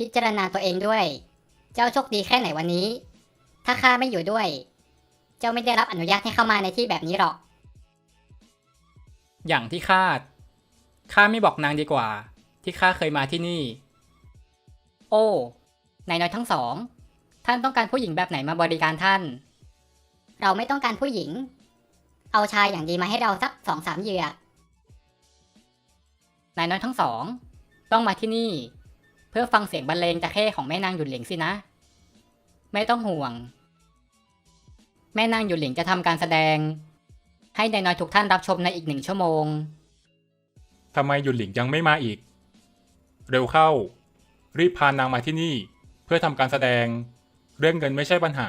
พิจารณาตัวเองด้วย เจ้าโชคดีแค่ไหนวันนี้ ถ้าข้าไม่อยู่ด้วย เจ้าไม่ได้รับอนุญาตให้เข้ามาในที่แบบนี้หรอก อย่างที่คาด ข้าไม่บอกนางดีกว่า ที่ข้าเคยมาที่นี่ โอ้นายน้อยทั้งสอง ท่านต้องการผู้หญิงแบบไหนมาบริการท่าน เราไม่ต้องการผู้หญิง เอาชายอย่างดีมาให้เราสักสองสามเหยื่อนายน้อยทั้งสอง ต้องมาที่นี่ เพื่อฟังเสียงบรรเลงตะเข้ของแม่นางหยุนหลิงสินะ ไม่ต้องห่วง แม่นางหยุนหลิงจะทำการแสดง ให้นายน้อยทุกท่านรับชมในอีกหนึ่งชั่วโมง ทำไมหยุนหลิงยังไม่มาอีก เร็วเข้า รีบพานางมาที่นี่ เพื่อทำการแสดง เรื่องเงินไม่ใช่ปัญหา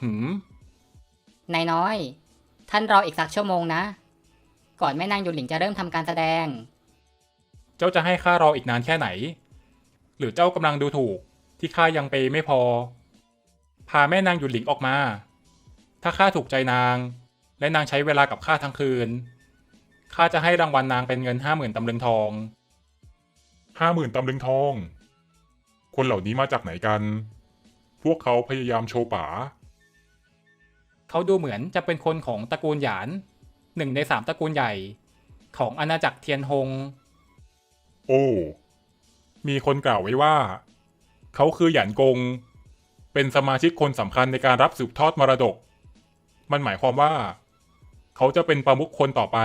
หืม นายน้อย ท่านรออีกสักชั่วโมงนะ ก่อนแม่นางหยุนหลิงจะเริ่มทำการแสดง เจ้าจะให้ข้ารออีกนานแค่ไหน หรือเจ้ากำลังดูถูกที่ข้ายังเปย์ไม่พอ พาแม่นางหยุนหลิงออกมา ถ้าข้าถูกใจนาง และนางใช้เวลากับข้าทั้งคืนข้าจะให้รางวัลนางเป็นเงินห้าหมื่นตำลึงทองห้าหมื่นตำลึงทอง คนเหล่านี้มาจากไหนกัน พวกเขาพยายามโชว์ป๋า เขาดูเหมือนจะเป็นคนของตระกูลหยาน หนึ่งในสามตระกูลใหญ่ ของอาณาจักรเทียนฮง โอ้มีคนกล่าวไว้ว่า เขาคือหยันกง เป็นสมาชิกคนสำคัญในการรับสืบทอดมรดก มันหมายความว่า เขาจะเป็นประมุขคนต่อไป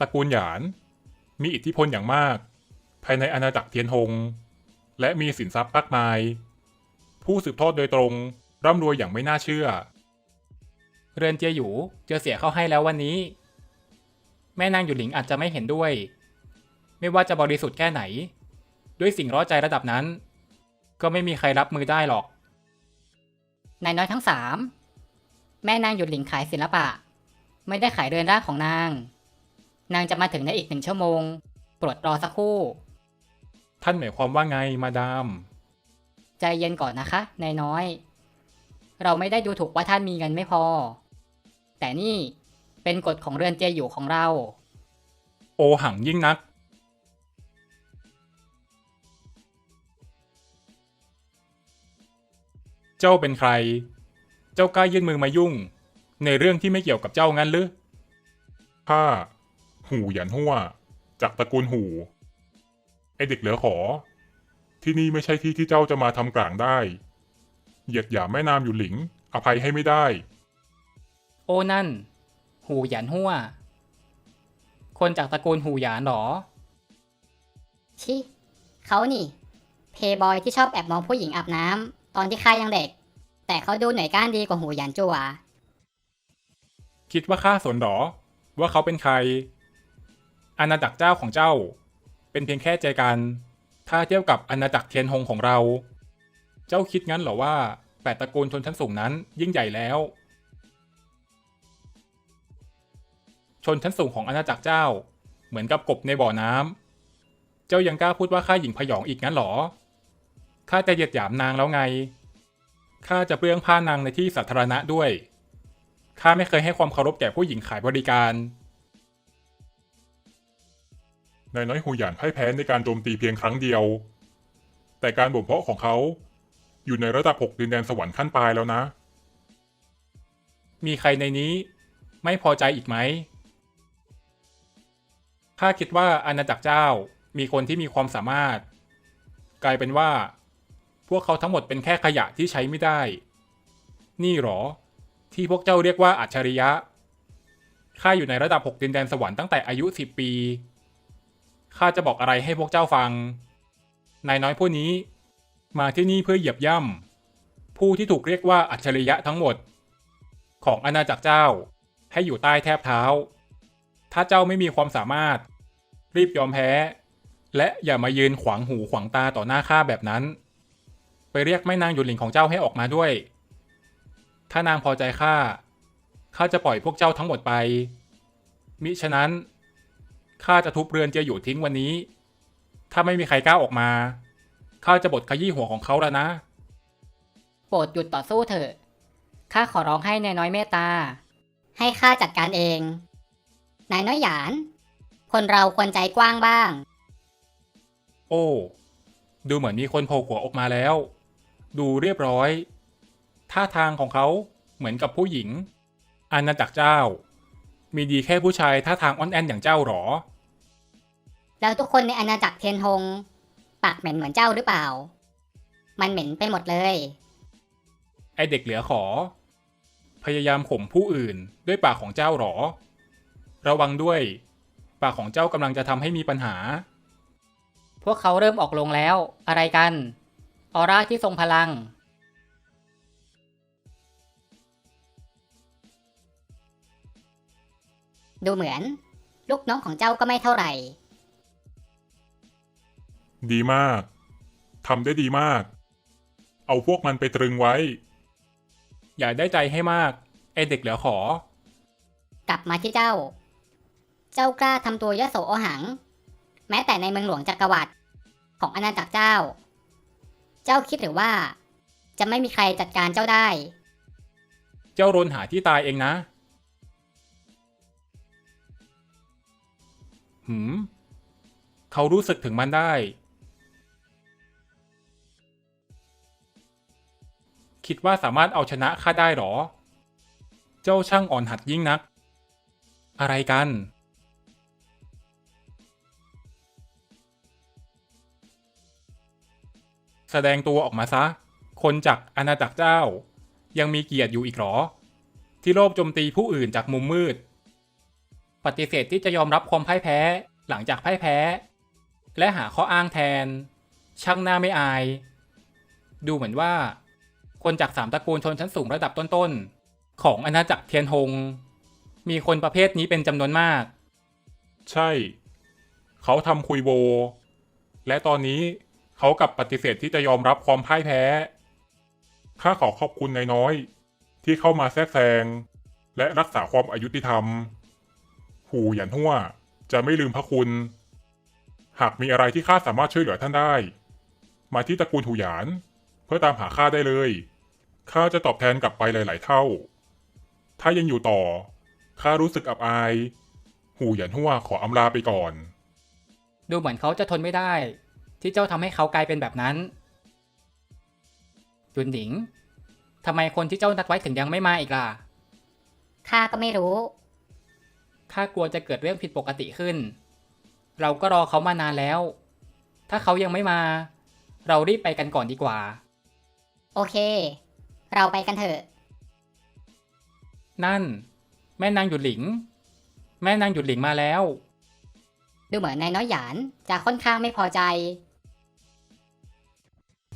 ตระกูลหยาน มีอิทธิพลอย่างมาก ภายในอาณาจักรเทียนฮงและมีสินทรัพย์มากมาย ผู้สืบทอดโดยตรงร่ำรวยอย่างไม่น่าเชื่อ เรือนเจียหยูเจอเสียเข้าให้แล้ววันนี้ แม่นางหยุนหลิงอาจจะไม่เห็นด้วย ไม่ว่าจะบริสุทธิ์แค่ไหน ด้วยสิ่งร้อใจระดับนั้น ก็ไม่มีใครรับมือได้หรอก นายน้อยทั้งสามแม่นางหยุดหลิงขายศิลปะ ไม่ได้ขายเรือนร่างของนาง นางจะมาถึงในอีกหนึ่งชั่วโมงโปรดรอสักครู่ ท่านหมายความว่าไงมาดาม ใจเย็นก่อนนะคะนายน้อย เราไม่ได้ดูถูกว่าท่านมีเงินไม่พอ แต่นี่เป็นกฎของเรือนเจยอยู่ของเรา โอหังยิ่งนัก เจ้าเป็นใคร เจ้ากล้ายื่นมือมายุ่ง ในเรื่องที่ไม่เกี่ยวกับเจ้างั้นหรือข้าหูหยันหัวจากตระกูลหูไอเด็กเหลือขอ ที่นี่ไม่ใช่ที่ที่เจ้าจะมาทำกลางได้ เหยียดหยามแม่นามอยู่หลิง อภัยให้ไม่ได้ โอ้นั่น หูหยานหัวคนจากตระกูลหูหยานเหรอ ชิ เขานี่ เพย์บอยที่ชอบแอบมองผู้หญิงอาบน้ำ ตอนที่ข้ายังเด็ก แต่เขาดูหน่วยก้านดีกว่าหูหยานจัวคิดว่าข้าสนหรอ ว่าเขาเป็นใคร อาณาจักรเจ้าของเจ้า เป็นเพียงแค่ใจกัน ถ้าเทียบกับอาณาจักรเทียนฮงของเรา เจ้าคิดงั้นเหรอว่าแปดตระกูลชนชั้นสูงนั้นยิ่งใหญ่แล้ว ชนชั้นสูงของอาณาจักรเจ้า เหมือนกับกบในบ่อน้ำเจ้ายังกล้าพูดว่าข้าหญิงพยองอีกงั้นหรอ ข้าจะเหยียดหยามนางแล้วไง ข้าจะเปลื้องผ้านางในที่สาธารณะด้วย ข้าไม่เคยให้ความเคารพแก่ผู้หญิงขายบริการ นายน้อยหูหยานพ่ายแพ้ในการโจมตีเพียงครั้งเดียว แต่การบ่มเพาะของเขา อยู่ในระดับหกดินแดนสวรรค์ขั้นปลายแล้วนะ มีใครในนี้ ไม่พอใจอีกไหม ข้าคิดว่าอาณาจักรเจ้ามีคนที่มีความสามารถ กลายเป็นว่า พวกเขาทั้งหมดเป็นแค่ขยะที่ใช้ไม่ได้ นี่หรอ ที่พวกเจ้าเรียกว่าอัจฉริยะ ข้าอยู่ในระดับหกดินแดนสวรรค์ตั้งแต่อายุสิบปี ข้าจะบอกอะไรให้พวกเจ้าฟัง นายน้อยผู้นี้ มาที่นี่เพื่อเหยียบย่ำ ผู้ที่ถูกเรียกว่าอัจฉริยะทั้งหมด ของอาณาจักรเจ้าให้อยู่ใต้แทบเท้า ถ้าเจ้าไม่มีความสามารถ รีบยอมแพ้ และอย่ามายืนขวางหูขวางตาต่อหน้าข้าแบบนั้น ไปเรียกแม่นางหยุดหลิงของเจ้าให้ออกมาด้วย ถ้านางพอใจข้า ข้าจะปล่อยพวกเจ้าทั้งหมดไป มิฉะนั้น ข้าจะทุบเรือนเจียอยู่ทิ้งวันนี้ ถ้าไม่มีใครกล้าออกมา ข้าจะบดขยี้หัวของเขาแล้วนะ โปรดหยุดต่อสู้เถอะ ข้าขอร้องให้นายน้อยเมตตา ให้ข้าจัดการเอง นายน้อยหยาน คนเราควรใจกว้างบ้าง โอ้ ดูเหมือนมีคนโผล่หัวออกมาแล้ว ดูเรียบร้อย ท่าทางของเขาเหมือนกับผู้หญิง อาณาจักรเจ้า มีดีแค่ผู้ชายท่าทางอ่อนแอนอย่างเจ้าหรอ แล้วทุกคนในอาณาจักรเทียนฮงปากเหม็นเหมือนเจ้าหรือเปล่า มันเหม็นไปหมดเลย ไอเด็กเหลือขอ พยายามข่มผู้อื่นด้วยปากของเจ้าหรอ ระวังด้วย ปากของเจ้ากำลังจะทำให้มีปัญหา พวกเขาเริ่มออกลงแล้ว อะไรกัน ออร่าที่ทรงพลัง ดูเหมือน ลูกน้องของเจ้าก็ไม่เท่าไหร่ ดีมาก ทำได้ดีมาก เอาพวกมันไปตรึงไว้ อย่าได้ใจให้มาก ไอเด็กเหลือขอ กลับมาที่เจ้า เจ้ากล้าทำตัวยโสโอหัง แม้แต่ในเมืองหลวงจักรวรรดิของอาณาจักรเจ้า เจ้าคิดหรือว่า จะไม่มีใครจัดการเจ้าได้ เจ้ารนหาที่ตายเองนะ หืม เขารู้สึกถึงมันได้ คิดว่าสามารถเอาชนะข้าได้หรอ เจ้าช่างอ่อนหัดยิ่งนัก อะไรกัน แสดงตัวออกมาซะ คนจากอาณาจักรเจ้า ยังมีเกียรติอยู่อีกหรอ ที่โลภโจมตีผู้อื่นจากมุมมืด ปฏิเสธที่จะยอมรับความพ่ายแพ้หลังจากพ่ายแพ้ และหาข้ออ้างแทน ช่างหน้าไม่อาย ดูเหมือนว่า คนจากสามตระกูลชนชั้นสูงระดับต้นๆ ของอาณาจักรเทียนฮงมีคนประเภทนี้เป็นจำนวนมาก ใช่ เขาทำคุยโบ และตอนนี้ เขากลับปฏิเสธที่จะยอมรับความพ่ายแพ้ ข้าขอขอบคุณนายน้อย ที่เข้ามาแทรกแซง และรักษาความอายุติธรรม หูหยันหัวจะไม่ลืมพระคุณ หากมีอะไรที่ข้าสามารถช่วยเหลือท่านได้ มาที่ตระกูลหูหยาน เพื่อตามหาข้าได้เลย ข้าจะตอบแทนกลับไปหลาย ๆ เท่า ถ้ายังอยู่ต่อ ข้ารู้สึกอับอาย หูหยันหัวขออำลาไปก่อน ดูเหมือนเขาจะทนไม่ได้ ที่เจ้าทำให้เขากลายเป็นแบบนั้นยุนหนิงทำไมคนที่เจ้านัดไว้ถึงยังไม่มาอีกล่ะ ข้าก็ไม่รู้ ข้ากลัวจะเกิดเรื่องผิดปกติขึ้น เราก็รอเขามานานแล้ว ถ้าเขายังไม่มา เรารีบไปกันก่อนดีกว่า โอเค เราไปกันเถอะ นั่น แม่นางหยุดหลิง แม่นางหยุดหลิงมาแล้ว ดูเหมือนนายน้อยหยานจะค่อนข้างไม่พอใจ